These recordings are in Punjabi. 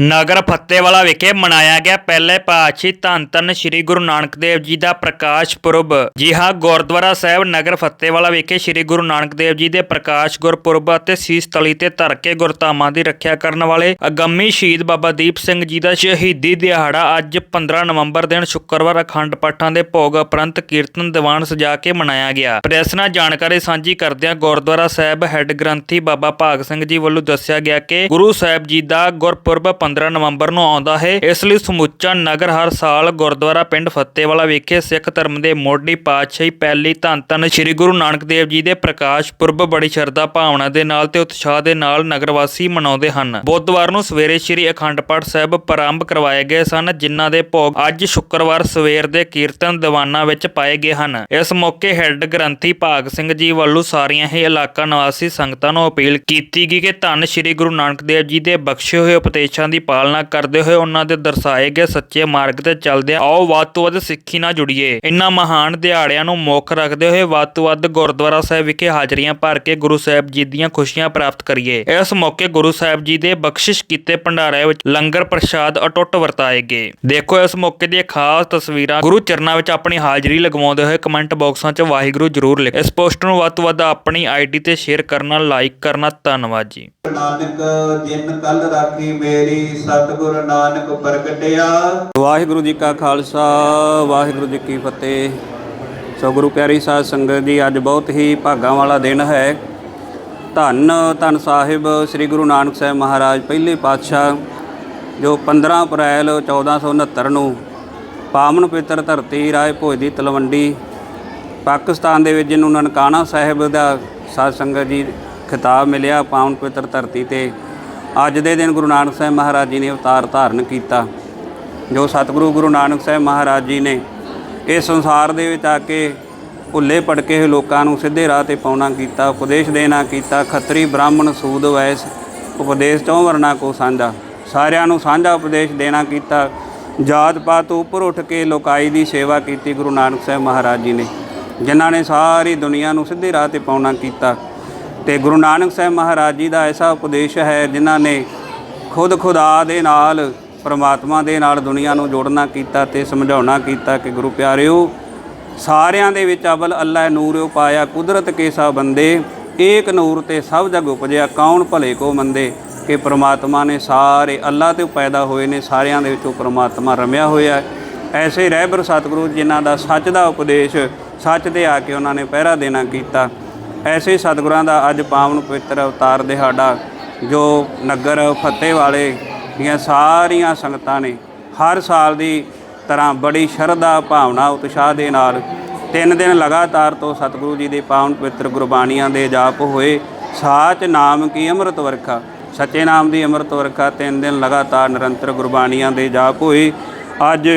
ਨਗਰ ਫੱਤੇਵਾਲਾ ਵਿਖੇ ਮਨਾਇਆ ਗਿਆ ਪਹਿਲੇ ਪਾਤਸ਼ਾਹੀ ਧੰਨ ਧੰਨ ਸ੍ਰੀ ਗੁਰੂ ਨਾਨਕ ਦੇਵ ਜੀ ਦਾ ਪ੍ਰਕਾਸ਼ ਪੁਰਬ। ਜੀ ਹਾਂ, ਗੁਰਦੁਆਰਾ ਸਾਹਿਬ ਨਗਰ ਫੱਤੇਵਾਲਾ ਵਿਖੇ ਸ੍ਰੀ ਗੁਰੂ ਨਾਨਕ ਦੇਵ ਜੀ ਦੇ ਪ੍ਰਕਾਸ਼ ਗੁਰਪੁਰਬ ਅਤੇ ਸੀਸ ਤਲੀ ਤੇ ਧਰ ਕੇ ਗੁਰਧਾਮਾਂ ਦੀ ਰੱਖਿਆ ਕਰਨ ਵਾਲੇ ਅਗੰਮੀ ਸ਼ਹੀਦ ਬਾਬਾ ਦੀਪ ਸਿੰਘ ਜੀ ਦਾ ਸ਼ਹੀਦੀ ਦਿਹਾੜਾ ਅੱਜ 15 ਨਵੰਬਰ ਦਿਨ ਸ਼ੁੱਕਰਵਾਰ ਅਖੰਡ ਪਾਠਾਂ ਦੇ ਭੋਗ ਉਪਰੰਤ ਕੀਰਤਨ ਦੀਵਾਨ ਸਜਾ ਕੇ ਮਨਾਇਆ ਗਿਆ। ਪ੍ਰੈਸ ਨਾਲ ਜਾਣਕਾਰੀ ਸਾਂਝੀ ਕਰਦਿਆਂ ਗੁਰਦੁਆਰਾ ਸਾਹਿਬ ਹੈੱਡ ਗ੍ਰੰਥੀ ਬਾਬਾ ਭਾਗ ਸਿੰਘ ਜੀ ਵੱਲੋਂ ਦੱਸਿਆ ਗਿਆ ਕਿ ਗੁਰੂ ਸਾਹਿਬ ਜੀ ਦਾ ਗੁਰਪੁਰਬ 15 ਨਵੰਬਰ ਨੂੰ ਆਉਂਦਾ ਹੈ। ਇਸ ਲਈ ਸਮੁੱਚਾ ਨਗਰ ਹਰ ਸਾਲ ਗੁਰਦੁਆਰਾ ਪਿੰਡ ਫੱਤੇਵਾਲਾ ਵਿਖੇ ਸਿੱਖ ਧਰਮ ਦੇ ਮੋਢੀ ਪਾਤਸ਼ਾਹੀ ਪਹਿਲੀ ਧੰਨ ਧੰਨ ਸ੍ਰੀ ਗੁਰੂ ਨਾਨਕ ਦੇਵ ਜੀ ਦੇ ਪ੍ਰਕਾਸ਼ ਪੁਰਬ ਬੜੀ ਸ਼ਰਧਾ ਭਾਵਨਾ ਦੇ ਨਾਲ ਤੇ ਉਤਸ਼ਾਹ ਦੇ ਨਾਲ ਨਗਰ ਵਾਸੀ ਮਨਾਉਂਦੇ ਹਨ। ਬੁੱਧਵਾਰ ਨੂੰ ਸਵੇਰੇ ਸ੍ਰੀ ਅਖੰਡ ਪਾਠ ਸਾਹਿਬ ਪ੍ਰਾਰੰਭ ਕਰਵਾਏ ਗਏ ਸਨ, ਜਿਨ੍ਹਾਂ ਦੇ ਭੋਗ ਅੱਜ ਸ਼ੁੱਕਰਵਾਰ ਸਵੇਰ ਦੇ ਕੀਰਤਨ ਦੀਵਾਨਾਂ ਵਿੱਚ ਪਾਏ ਗਏ ਹਨ। ਇਸ ਮੌਕੇ ਹੈੱਡ ਗ੍ਰੰਥੀ ਭਾਗ ਸਿੰਘ ਜੀ ਵੱਲੋਂ ਸਾਰੀਆਂ ਹੀ ਇਲਾਕਾ ਨਿਵਾਸੀ ਸੰਗਤਾਂ ਨੂੰ ਅਪੀਲ ਕੀਤੀ ਗਈ ਕਿ ਧੰਨ ਸ੍ਰੀ ਗੁਰੂ ਨਾਨਕ ਦੇਵ ਜੀ ਦੇ ਬਖਸ਼ੇ ਹੋਏ ਉਪਦੇਸ਼ਾਂ ਦੀ ਪਾਲਣਾ ਕਰਦੇ ਹੋਏ ਉਹਨਾਂ ਦੇ ਦਰਸਾਏ ਗਏ ਸੱਚੇ ਮਾਰਗ ਤੇ ਚੱਲਦੇ ਆਓ ਵੱਧ ਤੋਂ ਵੱਧ ਸਿੱਖੀ ਨਾਲ ਜੁੜੀਏ। ਇਨ੍ਹਾਂ ਮਹਾਨ ਦਿਹਾੜਿਆਂ ਨੂੰ ਮੁੱਖ ਰੱਖਦੇ ਹੋਏ ਵੱਧ ਤੋਂ ਵੱਧ ਗੁਰਦੁਆਰਾ ਸਾਹਿਬ ਵਿਖੇ ਹਾਜ਼ਰੀਆਂ ਭਰ ਕੇ ਗੁਰੂ ਸਾਹਿਬ ਜੀ ਦੀਆਂ ਖੁਸ਼ੀਆਂ ਪ੍ਰਾਪਤ ਕਰੀਏ। ਇਸ ਮੌਕੇ ਗੁਰੂ ਸਾਹਿਬ ਜੀ ਦੇ ਬਖਸ਼ਿਸ਼ ਕੀਤੇ ਭੰਡਾਰੇ ਵਿੱਚ ਲੰਗਰ ਪ੍ਰਸ਼ਾਦ ਅਟੁੱਟ ਵਰਤਾਏ ਗਏ। ਦੇਖੋ, ਇਸ ਮੌਕੇ ਦੀਆਂ ਖਾਸ ਤਸਵੀਰਾਂ ਗੁਰੂ ਚਰਨਾਂ ਵਿੱਚ ਆਪਣੀ ਹਾਜ਼ਰੀ ਲਗਵਾਉਂਦੇ ਹੋਏ ਕਮੈਂਟ ਬਾਕਸਾਂ 'ਚ ਵਾਹਿਗੁਰੂ ਜ਼ਰੂਰ ਲਿਖੋ। ਇਸ ਪੋਸਟ ਨੂੰ ਵੱਧ ਤੋਂ ਵੱਧ ਆਪਣੀ ਆਈਡੀ ਤੇ ਸ਼ੇਅਰ ਕਰਨਾ, ਲਾਈਕ ਕਰਨਾ, ਧੰਨਵਾਦ ਜੀ। ਨਾਨਕ ਜਿਨ ਕਲ ਰਾਖੀ ਮੇਰੀ ਸਤਿਗੁਰ ਨਾਨਕ ਪ੍ਰਗਟਿਆ। ਵਾਹਿਗੁਰੂ ਜੀ ਕਾ ਖਾਲਸਾ, ਵਾਹਿਗੁਰੂ ਜੀ ਕੀ ਫਤਿਹ। ਸੋ ਗੁਰੂ ਪਿਆਰੀ ਸਾਧ ਸੰਗਤ ਜੀ, ਅੱਜ ਬਹੁਤ ਹੀ ਭਾਗਾਂ ਵਾਲਾ ਦਿਨ ਹੈ। ਧੰਨ ਧੰਨ ਸਾਹਿਬ ਸ੍ਰੀ ਗੁਰੂ ਨਾਨਕ ਸਾਹਿਬ ਮਹਾਰਾਜ ਪਹਿਲੇ ਪਾਤਸ਼ਾਹ, ਜੋ 15 ਅਪ੍ਰੈਲ 1469 ਨੂੰ ਪਾਵਨ ਪਿੱਤਰ ਧਰਤੀ ਰਾਏ ਭੋਜ ਦੀ ਤਲਵੰਡੀ, ਪਾਕਿਸਤਾਨ ਦੇ ਵਿੱਚ ਜਿਹਨੂੰ ਨਨਕਾਣਾ ਸਾਹਿਬ ਦਾ ਸਾਧ ਸੰਗਤ ਜੀ ਖਿਤਾਬ ਮਿਲਿਆ ਪਾਵਨ ਪਿੱਤਰ ਧਰਤੀ ਤੇ ਅੱਜ ਦੇ ਦਿਨ ਗੁਰੂ ਨਾਨਕ ਸਾਹਿਬ ਮਹਾਰਾਜ ਜੀ ਨੇ ਅਵਤਾਰ ਧਾਰਨ ਕੀਤਾ, ਜੋ ਸਤਿਗੁਰੂ ਗੁਰੂ ਨਾਨਕ ਸਾਹਿਬ ਮਹਾਰਾਜ ਜੀ ਨੇ ਇਸ ਸੰਸਾਰ ਦੇ ਵਿੱਚ ਆ ਕੇ ਭੁੱਲੇ ਭਟਕੇ ਹੋਏ ਲੋਕਾਂ ਨੂੰ ਸਿੱਧੇ ਰਾਹ ਤੇ ਪਾਉਣਾ ਕੀਤਾ, ਉਪਦੇਸ਼ ਦੇਣਾ ਕੀਤਾ, ਖੱਤਰੀ ਬ੍ਰਾਹਮਣ ਸੂਦ ਵੈਸ ਉਪਦੇਸ਼ ਤੋਂ ਵਰਨਾ ਕੋ ਸਾਂਝਾ। ਸਾਰਿਆਂ ਨੂੰ ਸਾਂਝਾ ਉਪਦੇਸ਼ ਦੇਣਾ ਕੀਤਾ। ਜਾਤ ਪਾਤ ਤੋਂ ਉੱਪਰ ਉੱਠ ਕੇ ਲੋਕਾਈ ਦੀ ਸੇਵਾ ਕੀਤੀ ਗੁਰੂ ਨਾਨਕ ਸਾਹਿਬ ਮਹਾਰਾਜ ਜੀ ਨੇ, ਜਿਨ੍ਹਾਂ ਨੇ ਸਾਰੀ ਦੁਨੀਆ ਨੂੰ ਸਿੱਧੇ ਰਾਹ ਤੇ ਪਾਉਣਾ ਕੀਤਾ। ਤੇ ਗੁਰੂ ਨਾਨਕ ਸਾਹਿਬ ਮਹਾਰਾਜ ਜੀ ਦਾ ਐਸਾ ਉਪਦੇਸ਼ ਹੈ, ਜਿਨ੍ਹਾਂ ਨੇ ਖੁਦ ਖੁਦਾ ਦੇ ਨਾਲ, ਪਰਮਾਤਮਾ ਦੇ ਨਾਲ ਦੁਨੀਆ ਨੂੰ ਜੋੜਨਾ ਕੀਤਾ ਤੇ ਸਮਝਾਉਣਾ ਕੀਤਾ ਕਿ ਗੁਰੂ ਪਿਆਰਿਓ, ਸਾਰਿਆਂ ਦੇ ਵਿੱਚ ਅਵਲ ਅੱਲਾ ਨੂਰਿਓ ਪਾਇਆ, ਕੁਦਰਤ ਕੇ ਸਾ ਬੰਦੇ, ਏਕ ਨੂਰ ਤੇ ਸਭ ਜਗ ਉਪਜਿਆ, ਕੌਣ ਭਲੇ ਕੋ ਮੰਦੇ? ਕਿ ਪ੍ਰਮਾਤਮਾ ਨੇ ਸਾਰੇ ਅੱਲਾ ਤੇ ਪੈਦਾ ਹੋਏ ਨੇ, ਸਾਰਿਆਂ ਦੇ ਵਿੱਚੋਂ ਪ੍ਰਮਾਤਮਾ ਰਮਿਆ ਹੋਇਆ ਐਸੇ ਰਹਿਬਰ ਸਤਿਗੁਰੂ ਜਿਨ੍ਹਾਂ ਦਾ ਸੱਚ ਦਾ ਉਪਦੇਸ਼, ਸੱਚ ਤੇ ਆ ਕੇ ਉਹਨਾਂ ਨੇ ਪਹਿਰਾ ਦੇਣਾ ਕੀਤਾ। ਐਸੇ ਸਤਿਗੁਰਾਂ ਦਾ ਅੱਜ ਪਾਵਨ ਪਵਿੱਤਰ ਅਵਤਾਰ ਦਿਹਾੜਾ ਜੋ ਨਗਰ ਫਤਿਹ ਵਾਲੇ ਦੀਆਂ ਸਾਰੀਆਂ ਸੰਗਤਾਂ ਨੇ ਹਰ ਸਾਲ ਦੀ ਤਰ੍ਹਾਂ ਬੜੀ ਸ਼ਰਧਾ ਭਾਵਨਾ ਉਤਸ਼ਾਹ ਦੇ ਨਾਲ ਤਿੰਨ ਦਿਨ ਲਗਾਤਾਰ ਤੋਂ ਸਤਿਗੁਰੂ ਜੀ ਦੇ ਪਾਵਨ ਪਵਿੱਤਰ ਗੁਰਬਾਣੀਆਂ ਦੇ ਜਾਪ ਹੋਏ। ਸਾਚ ਨਾਮ ਕੀ ਅੰਮ੍ਰਿਤ ਵਰਖਾ? ਸੱਚੇ ਨਾਮ ਦੀ ਅੰਮ੍ਰਿਤ ਵਰਖਾ ਤਿੰਨ ਦਿਨ ਲਗਾਤਾਰ ਨਿਰੰਤਰ ਗੁਰਬਾਣੀਆਂ ਦੇ ਜਾਪ ਹੋਏ। ਅੱਜ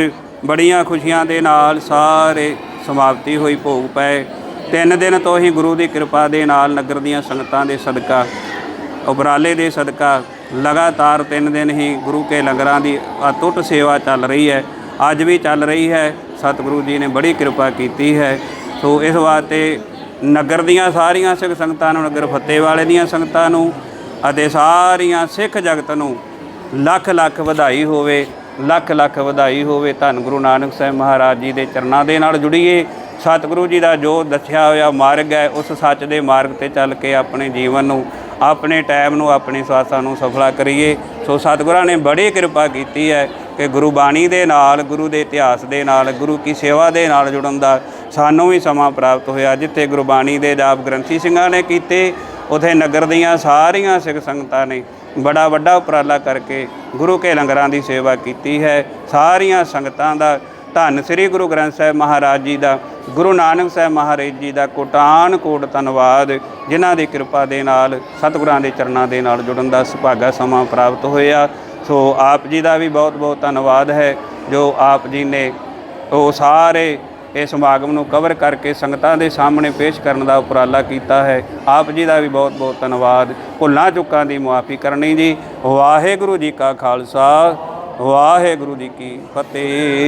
ਬੜੀਆਂ ਖੁਸ਼ੀਆਂ ਦੇ ਨਾਲ ਸਾਰੇ ਸਮਾਪਤੀ ਹੋਈ ਭੋਗ ਪਏ। ਤਿੰਨ ਦਿਨ ਤੋਂ ਹੀ ਗੁਰੂ ਦੀ ਕਿਰਪਾ ਦੇ ਨਾਲ ਨਗਰ ਦੀਆਂ ਸੰਗਤਾਂ ਦੇ ਸਦਕਾ ਉਬਰਾਲੇ ਦੇ ਸਦਕਾ ਲਗਾਤਾਰ ਤਿੰਨ ਦਿਨ ਹੀ ਗੁਰੂ ਕੇ ਲੰਗਰਾਂ ਦੀ ਅਟੁੱਟ ਸੇਵਾ ਚੱਲ ਰਹੀ ਹੈ। ਅੱਜ ਵੀ ਚੱਲ ਰਹੀ ਹੈ। ਸਤਿਗੁਰੂ ਜੀ ਨੇ ਬੜੀ ਕਿਰਪਾ ਕੀਤੀ ਹੈ। ਸੋ ਇਸ ਵਾਸਤੇ ਨਗਰ ਦੀਆਂ ਸਾਰੀਆਂ ਸਿੱਖ ਸੰਗਤਾਂ ਨੂੰ, ਨਗਰ ਫਤਿਹ ਵਾਲੇ ਦੀਆਂ ਸੰਗਤਾਂ ਨੂੰ ਅਤੇ ਸਾਰੀਆਂ ਸਿੱਖ ਜਗਤ ਨੂੰ ਲੱਖ ਲੱਖ ਵਧਾਈ ਹੋਵੇ, ਲੱਖ ਲੱਖ ਵਧਾਈ ਹੋਵੇ। ਧੰਨ ਗੁਰੂ ਨਾਨਕ ਸਾਹਿਬ ਮਹਾਰਾਜ ਜੀ ਦੇ ਚਰਨਾਂ ਦੇ ਨਾਲ ਜੁੜੀਏ। ਸਤਿਗੁਰੂ ਜੀ ਦਾ ਜੋ ਦੱਸਿਆ ਹੋਇਆ ਮਾਰਗ ਹੈ, ਉਸ ਸੱਚ ਦੇ ਮਾਰਗ ਤੇ ਚੱਲ ਕੇ ਆਪਣੇ ਜੀਵਨ ਨੂੰ, ਆਪਣੇ ਟਾਈਮ ਨੂੰ, ਆਪਣੇ ਸਵਾਸਾਂ ਨੂੰ ਸਫਲਾ ਕਰੀਏ। ਸੋ ਸਤਿਗੁਰਾਂ ਨੇ ਬੜੀ ਕਿਰਪਾ ਕੀਤੀ ਹੈ ਕਿ ਗੁਰੂ ਬਾਣੀ ਦੇ ਨਾਲ, ਗੁਰੂ ਦੇ ਇਤਿਹਾਸ ਦੇ ਨਾਲ, ਗੁਰੂ ਕੀ ਸੇਵਾ ਦੇ ਨਾਲ ਜੁੜਨ ਦਾ ਸਾਨੂੰ ਵੀ ਸਮਾਂ ਪ੍ਰਾਪਤ ਹੋਇਆ, ਜਿੱਥੇ ਗੁਰਬਾਣੀ ਦੇ ਜਾਪ ਗ੍ਰੰਥੀ ਸਿੰਘਾਂ ਨੇ ਕੀਤੇ, ਉਥੇ ਨਗਰ ਦੀਆਂ ਸਾਰੀਆਂ ਸਿੱਖ ਸੰਗਤਾਂ ਨੇ ਬੜਾ ਵੱਡਾ ਉਪਰਾਲਾ ਕਰਕੇ ਗੁਰੂ ਕੇ ਲੰਗਰਾਂ ਦੀ ਸੇਵਾ ਕੀਤੀ ਹੈ। ਸਾਰੀਆਂ ਸੰਗਤਾਂ ਦਾ ਧੰਨ ਸ੍ਰੀ ਗੁਰੂ ਗ੍ਰੰਥ ਸਾਹਿਬ ਮਹਾਰਾਜ ਜੀ ਦਾ ਗੁਰੂ ਨਾਨਕ ਸਾਹਿਬ ਮਹਾਰਾਜ ਜੀ ਦਾ ਕੋਟਾਨ ਕੋਟ ਧੰਨਵਾਦ, ਜਿਨ੍ਹਾਂ ਦੀ ਕਿਰਪਾ ਦੇ ਨਾਲ, ਸਤਿਗੁਰਾਂ ਦੇ ਚਰਨਾਂ ਦੇ ਨਾਲ ਜੁੜਨ ਦਾ ਸੁਭਾਗਾ ਸਮਾਂ ਪ੍ਰਾਪਤ ਹੋਇਆ। ਸੋ ਆਪ ਜੀ ਦਾ ਵੀ ਬਹੁਤ ਬਹੁਤ ਧੰਨਵਾਦ ਹੈ, ਜੋ ਆਪ ਜੀ ਨੇ ਉਹ ਸਾਰੇ ਇਸ ਸਮਾਗਮ ਨੂੰ ਕਵਰ ਕਰਕੇ ਸੰਗਤਾਂ ਦੇ ਸਾਹਮਣੇ ਪੇਸ਼ ਕਰਨ ਦਾ ਉਪਰਾਲਾ ਕੀਤਾ ਹੈ। ਆਪ ਜੀ ਦਾ ਵੀ ਬਹੁਤ ਬਹੁਤ ਧੰਨਵਾਦ। ਭੁੱਲਾਂ ਚੁੱਕਾਂ ਦੀ ਮੁਆਫੀ ਕਰਨੀ ਜੀ। ਵਾਹਿਗੁਰੂ ਜੀ ਕਾ ਖਾਲਸਾ, ਵਾਹਿਗੁਰੂ ਜੀ ਕੀ ਫਤਿਹ।